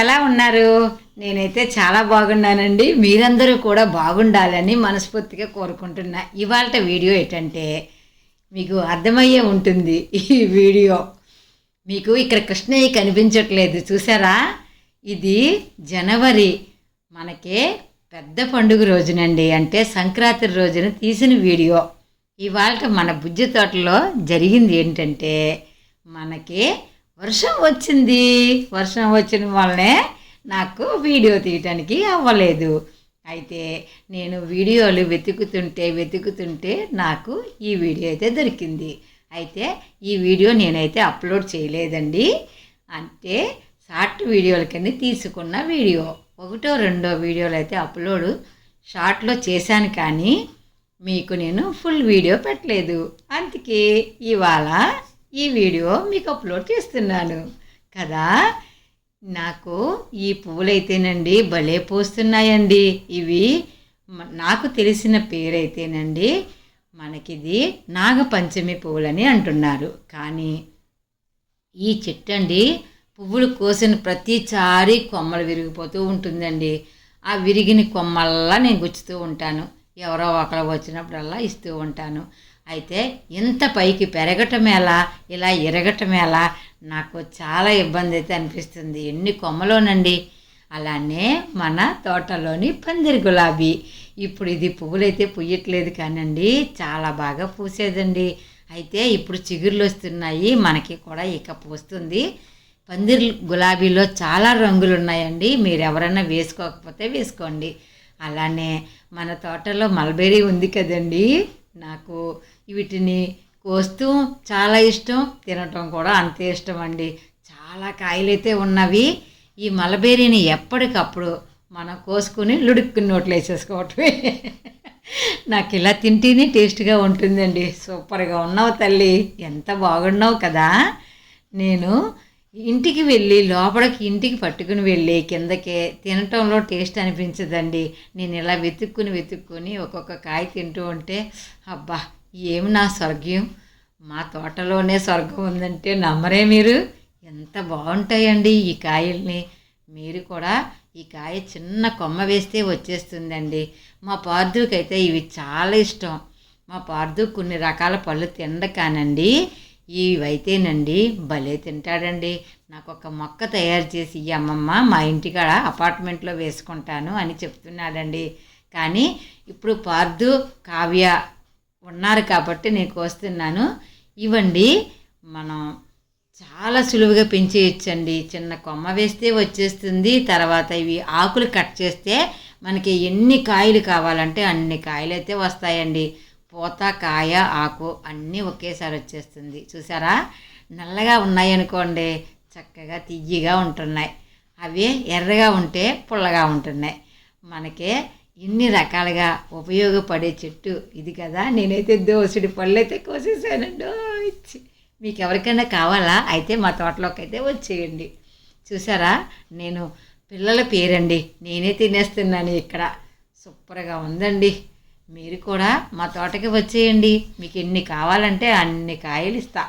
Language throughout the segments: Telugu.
ఎలా ఉన్నారు? నేనైతే చాలా బాగున్నానండి. మీరందరూ కూడా బాగుండాలని మనస్ఫూర్తిగా కోరుకుంటున్నా ఇవాళ వీడియో ఏంటంటే మీకు అర్థమయ్యే ఉంటుంది ఈ వీడియో. మీకు ఇక్కడ కృష్ణయ్య కనిపించట్లేదు. చూసారా? ఇది జనవరి మనకి పెద్ద పండుగ రోజునండి. అంటే సంక్రాంతి రోజున తీసిన వీడియో. ఇవాళ మన బుజ్జి తోటలో జరిగింది ఏంటంటే మనకి వర్షం వచ్చింది. వర్షం వచ్చిన వల్లనే నాకు వీడియో తీయటానికి అవ్వలేదు. అయితే నేను వీడియోలు వెతుకుతుంటే వెతుకుతుంటే నాకు ఈ వీడియో అయితే దొరికింది. అయితే ఈ వీడియో నేనైతే అప్లోడ్ చేయలేదండి. అంటే షార్ట్ వీడియోల కింద తీసుకున్న వీడియో. ఒకటో రెండో వీడియోలు అయితే అప్లోడ్ షార్ట్లో చేశాను కానీ మీకు నేను ఫుల్ వీడియో పెట్టలేదు. అందుకే ఇవాళ ఈ వీడియో మీకు అప్లోడ్ చేస్తున్నాను. కదా? నాకు ఈ పువ్వులైతేనండి భలే పూస్తున్నాయండి. ఇవి నాకు తెలిసిన పేరైతేనండి మనకిది నాగపంచమి పువ్వులని అంటున్నారు. కానీ ఈ చెట్టు అండి పువ్వులు కోసిన ప్రతిసారి కొమ్మలు విరిగిపోతూ ఉంటుందండి. ఆ విరిగిన కొమ్మల్లా నేను గుచ్చుతూ ఉంటాను. ఎవరో ఒకరు వచ్చినప్పుడల్లా ఇస్తూ ఉంటాను. అయితే ఇంత పైకి పెరగటం ఎలా? ఇలా ఎరగటం ఎలా? నాకు చాలా ఇబ్బంది అయితే అనిపిస్తుంది. ఎన్ని కొమ్మలోనండి. అలానే మన తోటలోని పందిరి గులాబీ. ఇప్పుడు ఇది పువ్వులైతే పుయ్యట్లేదు కానండి. చాలా బాగా పూసేదండి. అయితే ఇప్పుడు చిగుర్లు వస్తున్నాయి. మనకి కూడా ఇక పూస్తుంది. పందిరి గులాబీలో చాలా రంగులు ఉన్నాయండి మీరు ఎవరైనా వేసుకోకపోతే వేసుకోండి. అలానే మన తోటలో మల్బెరీ ఉంది కదండీ. నాకు వీటిని కోస్తూ చాలా ఇష్టం తినటం కూడా అంతే ఇష్టం అండి చాలా కాయలైతే ఉన్నవి ఈ మలబేరీని ఎప్పటికప్పుడు మనం కోసుకుని లుడుక్కుని నోట్లు వేసేసుకోవటమే. నాకు ఇలా తింటేనే టేస్ట్గా ఉంటుందండి. సూపర్గా ఉన్నావు తల్లి. ఎంత బాగున్నావు కదా. నేను ఇంటికి వెళ్ళి లోపలికి ఇంటికి పట్టుకుని వెళ్ళి కిందకే తినటంలో టేస్ట్ అనిపించదండి. నేను ఇలా వెతుక్కుని వెతుక్కుని ఒక్కొక్క కాయ తింటూ ఉంటే అబ్బా ఏం నా స్వర్గం? మా తోటలోనే స్వర్గం ఉందంటే నమ్మరే మీరు. ఎంత బాగుంటాయండి ఈ కాయల్ని. మీరు కూడా ఈ కాయ చిన్న కొమ్మ వేస్తే వచ్చేస్తుందండి. మా పార్థుకైతే ఇవి చాలా ఇష్టం. మా పార్థు కొన్ని రకాల పళ్ళు తిండ కానండి ఇవైతేనండి భలే తింటాడండి. నాకు ఒక మొక్క తయారు చేసి ఈ అమ్మమ్మ మా ఇంటికాడ అపార్ట్మెంట్లో వేసుకుంటాను అని చెప్తున్నాడండి. కానీ ఇప్పుడు పార్దు కావ్య ఉన్నారు కాబట్టి నేను కోస్తున్నాను. ఇవ్వండి మనం చాలా సులువుగా పెంచేయచ్చండి. చిన్న కొమ్మ వేస్తే వచ్చేస్తుంది తర్వాత ఇవి ఆకులు కట్ చేస్తే మనకి ఎన్ని కాయలు కావాలంటే అన్ని కాయలు అయితే వస్తాయండి. పూత కాయ ఆకు అన్నీ ఒకేసారి వచ్చేస్తుంది. చూసారా? నల్లగా ఉన్నాయనుకోండి చక్కగా తియ్యగా ఉంటున్నాయి. అవి ఎర్రగా ఉంటే పుల్లగా ఉంటున్నాయి. మనకి ఇన్ని రకాలుగా ఉపయోగపడే చెట్టు ఇది కదా. నేనైతే దోసుడి పళ్ళు అయితే కోసేసానండి మీకు ఎవరికైనా కావాలా? అయితే మా తోటలోకి అయితే వచ్చేయండి. చూసారా? నేను పిల్లల పేరండి. నేనే తినేస్తున్నాను ఇక్కడ. సూపర్గా ఉందండి. మీరు కూడా మా తోటకి వచ్చేయండి. మీకు ఎన్ని కావాలంటే అన్ని కాయలు ఇస్తా.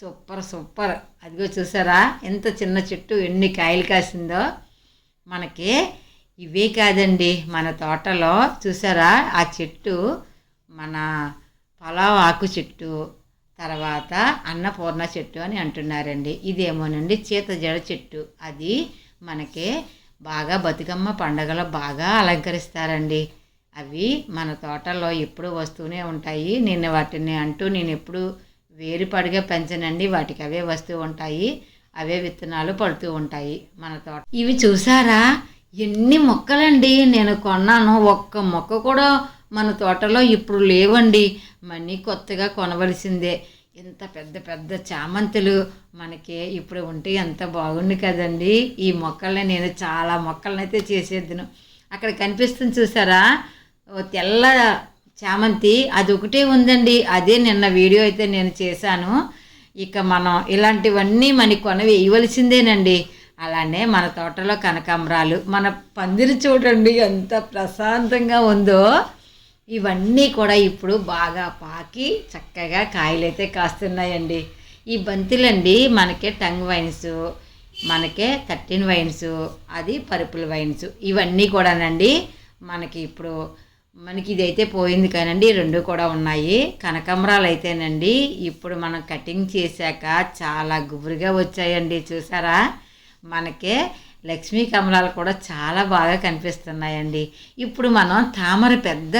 Super super. అదిగో చూసారా? ఎంత చిన్న చెట్టు ఎన్ని కాయలు కాసిందో. మనకి ఇవే కాదండి. మన తోటలో చూసారా? ఆ చెట్టు మన పలావ్ ఆకు చెట్టు తర్వాత అన్నపూర్ణ చెట్టు అని అంటున్నారండి. ఇదేమోనండి? చీతజడ చెట్టు. అది మనకి బాగా బతుకమ్మ పండగలో బాగా అలంకరిస్తారండి. అవి మన తోటలో ఎప్పుడు వస్తూనే ఉంటాయి. నేను వాటిని అంటూ నేను ఎప్పుడు వేరుపడిగా పెంచనండి. వాటికి అవే వస్తూ ఉంటాయి. అవే విత్తనాలు పడుతూ ఉంటాయి మన తోట. ఇవి చూసారా? ఎన్ని మొక్కలండి. నేను కొన్నాను. ఒక్క మొక్క కూడా మన తోటలో ఇప్పుడు లేవండి. మనీ కొత్తగా కొనవలసిందే. ఇంత పెద్ద పెద్ద చామంతులు మనకి ఇప్పుడు ఉంటే ఎంత బాగుంది కదండి. ఈ మొక్కల్ని నేను చాలా మొక్కలనైతే అయితే చేసేద్దును. అక్కడ కనిపిస్తుంది చూసారా? తెల్ల చామంతి అది ఒకటే ఉందండి. అదే నిన్న వీడియో అయితే నేను చేశాను. ఇక మనం ఇలాంటివన్నీ మనకి కొన ఇవ్వవలసిందేనండి అలానే మన తోటలో కనకాంబరాలు మన పందిరి చూడండి ఎంత ప్రశాంతంగా ఉందో. ఇవన్నీ కూడా ఇప్పుడు బాగా పాకి చక్కగా కాయలైతే కాస్తున్నాయండి. ఈ బంతిలండి మనకి టంగ్ వైన్స్ మనకే థర్టీన్ వైన్స్ అది పరుపుల వైన్స్ ఇవన్నీ కూడానండి మనకి ఇప్పుడు మనకి ఇదైతే పోయింది కానండి రెండు కూడా ఉన్నాయి. కనకమరాలు అయితేనండి ఇప్పుడు మనం కటింగ్ చేశాక చాలా గుబురుగా వచ్చాయండి చూసారా? మనకే లక్ష్మీ కమలాలు కూడా చాలా బాగా కనిపిస్తున్నాయండి. ఇప్పుడు మనం తామర పెద్ద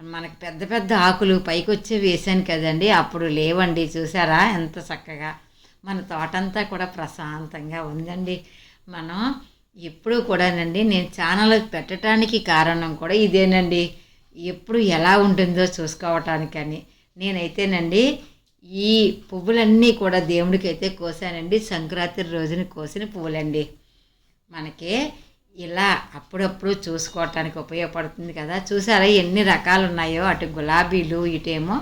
మనకి పెద్ద పెద్ద ఆకులు పైకి వచ్చే వేసాను కదండి అప్పుడు లేవండి చూసారా? ఎంత చక్కగా. మన తోటంతా కూడా ప్రశాంతంగా ఉందండి. మనం ఎప్పుడు కూడానండి నేను ఛానల్ పెట్టడానికి కారణం కూడా ఇదేనండి. ఎప్పుడు ఎలా ఉంటుందో చూసుకోవటానికని. నేనైతేనండి ఈ పువ్వులన్నీ కూడా దేవుడికి అయితే కోసానండి. సంక్రాంతి రోజున కోసిన పువ్వులండి. మనకి ఇలా అప్పుడప్పుడు చూసుకోవటానికి ఉపయోగపడుతుంది కదా. చూసారా ఎన్ని రకాలు ఉన్నాయో అటు గులాబీలు ఇటేమో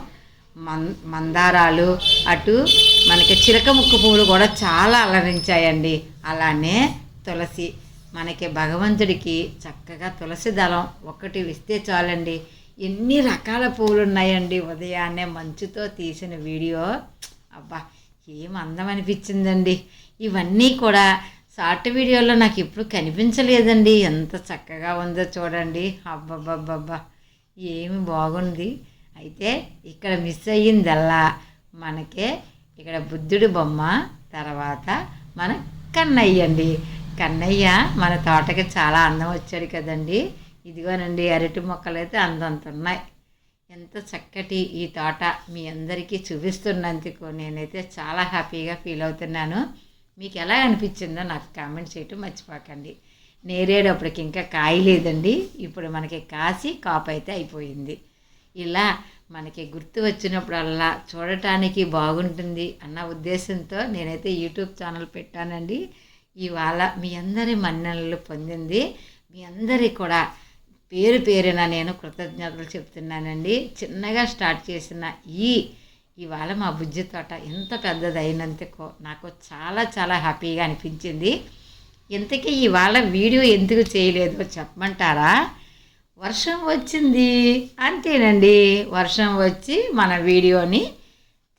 మన్ మందారాలు అటు మనకి చిలక ముక్కు పువ్వులు కూడా చాలా అలరించాయండి అలానే తులసి మనకి భగవంతుడికి చక్కగా తులసి దళం ఒకటి ఇస్తే చాలండి. ఎన్ని రకాల పూలున్నాయండి ఉన్నాయండి ఉదయాన్నే మంచుతో తీసిన వీడియో. అబ్బా ఏం అందం అనిపించిందండి ఇవన్నీ కూడా షార్ట్ వీడియోలో నాకు ఇప్పుడు కనిపించలేదండి. ఎంత చక్కగా ఉందో చూడండి. అబ్బబ్బబ్బబ్బా ఏమి బాగుంది. అయితే ఇక్కడ మిస్ అయ్యిందల్లా మనకే ఇక్కడ బుద్ధుడి బొమ్మ తర్వాత మన కన్నయ్యండి కన్నయ్య మన తోటకి చాలా అందం వచ్చాడు కదండి. ఇదిగోనండి అరటి మొక్కలు అయితే అందంత ఉన్నాయి. ఎంత చక్కటి ఈ తోట మీ అందరికీ చూపిస్తున్నందుకు నేనైతే చాలా హ్యాపీగా ఫీల్ అవుతున్నాను. మీకు ఎలా అనిపించిందో నాకు కామెంట్ చేయటం మర్చిపోకండి. నేరేటప్పటికి ఇంకా కాయ లేదండి ఇప్పుడు మనకి కాసి కాపు అయితే అయిపోయింది. ఇలా మనకి గుర్తు వచ్చినప్పుడల్లా చూడటానికి బాగుంటుంది అన్న ఉద్దేశంతో నేనైతే యూట్యూబ్ ఛానల్ పెట్టానండి. ఇవాళ మీ అందరి మన్ననలు పొందింది. మీ అందరి కూడా పేరు పేరున నేను కృతజ్ఞతలు చెప్తున్నానండి. చిన్నగా స్టార్ట్ చేసిన ఈ ఇవాళ మా బుజ్జి తోట ఎంత పెద్దదైనందుకో నాకు చాలా చాలా హ్యాపీగా అనిపించింది. ఇంతకీ ఇవాళ వీడియో ఎందుకు చేయలేదో చెప్పమంటారా? వర్షం వచ్చింది అంతేనండి. వర్షం వచ్చి మన వీడియోని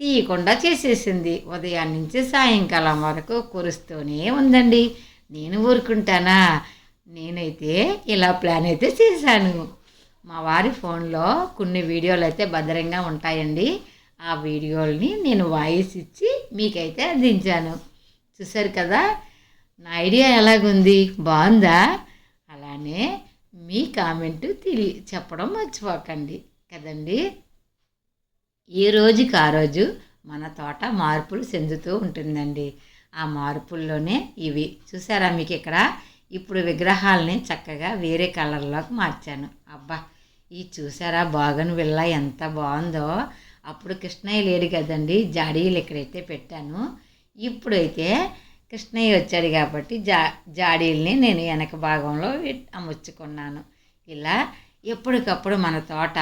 తీయకుండా చేసేసింది. ఉదయం నుంచి సాయంకాలం వరకు కురుస్తూనే ఉందండి. నేను ఊరుకుంటానా? నేనైతే ఇలా ప్లాన్ అయితే చేశాను. మా వారి ఫోన్లో కొన్ని వీడియోలు అయితే భద్రంగా ఉంటాయండి. ఆ వీడియోల్ని నేను వాయిస్ ఇచ్చి మీకైతే అందించాను. చూసారు కదా? నా ఐడియా ఎలాగుంది? బాగుందా? అలానే మీ కామెంట్ తెలియ చెప్పడం మర్చిపోకండి. కదండి? ఏ రోజుకి ఆ రోజు మన తోట మార్పులు చెందుతూ ఉంటుందండి. ఆ మార్పుల్లోనే ఇవి. చూసారా మీకు ఇక్కడ ఇప్పుడు విగ్రహాలని చక్కగా వేరే కలర్లోకి మార్చాను. అబ్బా! ఈ చూసారా బాగన్ విల్ల ఎంత బాగుందో! అప్పుడు కృష్ణయ్య లేడు కదండి. జాడీలు ఇక్కడైతే పెట్టాను. ఇప్పుడైతే కృష్ణయ్య వచ్చాడు కాబట్టి జా జాడీల్ని నేను వెనక భాగంలో అమర్చుకున్నాను. ఇలా ఎప్పటికప్పుడు మన తోట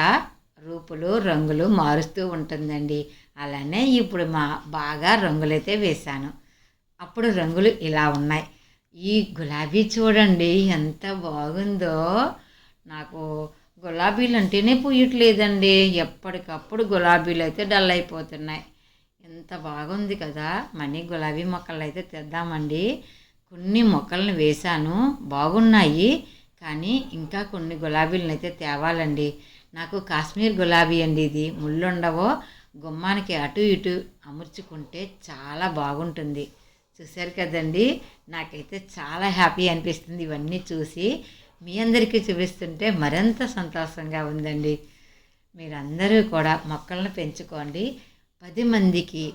రూపులు రంగులు మారుస్తూ ఉంటుందండి. అలానే ఇప్పుడు మా బాగా రంగులైతే వేశాను. అప్పుడు రంగులు ఇలా ఉన్నాయి. ఈ గులాబీ చూడండి ఎంత బాగుందో. నాకు గులాబీలు అంటేనే పూయట్లేదండి. ఎప్పటికప్పుడు గులాబీలు అయితే డల్ అయిపోతున్నాయి. ఎంత బాగుంది కదా. మనీ గులాబీ మొక్కలు అయితే తెద్దామండి. కొన్ని మొక్కలను వేశాను. బాగున్నాయి. కానీ ఇంకా కొన్ని గులాబీలను అయితే తేవాలండి. నాకు కాశ్మీర్ గులాబీ అండి ఇది. ముళ్ళుండవో గుమ్మానికి అటు ఇటు అమర్చుకుంటే చాలా బాగుంటుంది. చూశారు కదండి? నాకైతే చాలా హ్యాపీ అనిపిస్తుంది ఇవన్నీ చూసి. మీ అందరికీ చూపిస్తుంటే మరింత సంతోషంగా ఉందండి. మీరందరూ కూడా మొక్కలను పెంచుకోండి. పది మందికి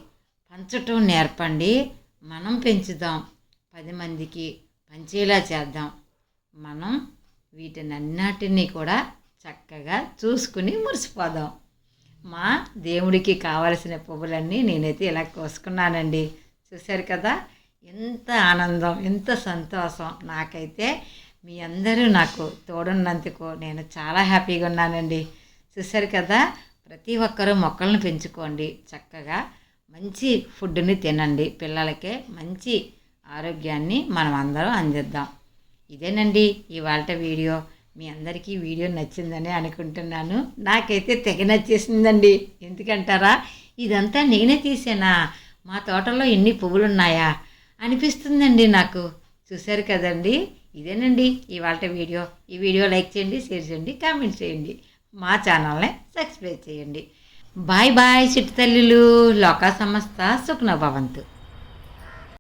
పంచటం నేర్పండి. మనం పెంచుదాం. పది మందికి పంచేలా చేద్దాం. మనం వీటినన్నిటినీ కూడా చక్కగా చూసుకుని మురిసిపోదాం. మా దేవుడికి కావలసిన పువ్వులన్నీ నేనైతే ఇలా కోసుకున్నానండి. చూశారు కదా? ఎంత ఆనందం ఎంత సంతోషం. నాకైతే మీ అందరూ నాకు తోడున్నందుకు నేను చాలా హ్యాపీగా ఉన్నానండి. చూశారు కదా? ప్రతి ఒక్కరూ మొక్కలను పెంచుకోండి. చక్కగా మంచి ఫుడ్ని తినండి. పిల్లలకే మంచి ఆరోగ్యాన్ని మనం అందరం అందిద్దాం. ఇదేనండి ఇవాళ వీడియో. మీ అందరికీ వీడియో నచ్చిందని అనుకుంటున్నాను. నాకైతే తెగ నచ్చేసిందండి. ఎందుకంటారా? ఇదంతా నేనే తీసానా? మా తోటలో ఎన్ని పువ్వులు ఉన్నాయా అనిపిస్తుందండి నాకు. చూశారు కదండి? ఇదేనండి ఇవాళ వీడియో. ఈ వీడియో లైక్ చేయండి షేర్ చేయండి కామెంట్ చేయండి. మా ఛానల్ని సబ్స్క్రైబ్ చేయండి. బాయ్ బాయ్ చిట్టు తల్లులు లోకా సంస్థ సుఖన భవంతు